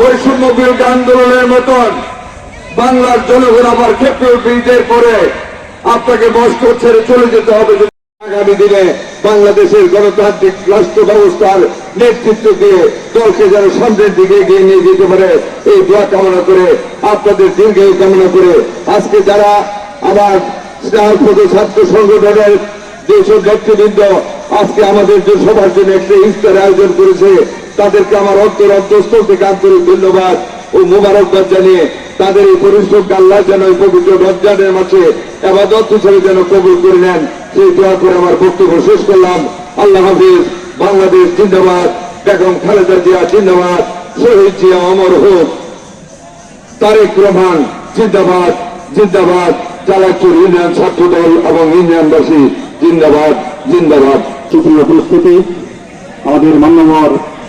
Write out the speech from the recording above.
বৈষম্য বিরোধী আন্দোলনের মতন বাংলার জনগণ আবার ক্ষেত্র ব্রিজের পরে। আপনাকে মস্কো ছেড়ে চলে যেতে হবে আগামী দিনে বাংলাদেশের গণতান্ত্রিক রাষ্ট্র ব্যবস্থার নেতৃত্ব দিয়ে দলকে যেন সামনের দিকে এগিয়ে নিয়ে যেতে পারে, এই দোয়া কামনা করে, আপনাদের দীর্ঘায়ু কামনা করে আজকে যারা আমার স্নেহপদ ছাত্র সংগঠনের যেসব নেতৃবৃন্দ, আজকে আমাদের যে সবার জন্য একটা ইফতার আয়োজন করেছে তাদেরকে আমার অন্তর অন্তঃস্থল থেকে আন্তরিক ধন্যবাদ ও মোবারকবাদ জানিয়ে তাদের এই পরিশ্রমকে আল্লাহ যেন এই পবিত্র রমজানের মাঝে আবাদত হিসেবে যেন কবুল করে নেন। সেই দোয়া করে আমার বক্তব্য শেষ করলাম। আল্লাহ হাফিজ, বাংলাদেশ জিন্দাবাদ, বেগম খালেদা জিয়া জিন্দাবাদ, শহীদ জিয়া অমর হোক। তারেক রহমান জিন্দাবাদ জিন্দাবাদ চালাচুর ইউনিয়ন ছাত্র দল এবং ইউনিয়নবাসী জিন্দাবাদ জিন্দাবাদ। সুপ্রিয় উপস্থিতি, আমাদের মান্যবর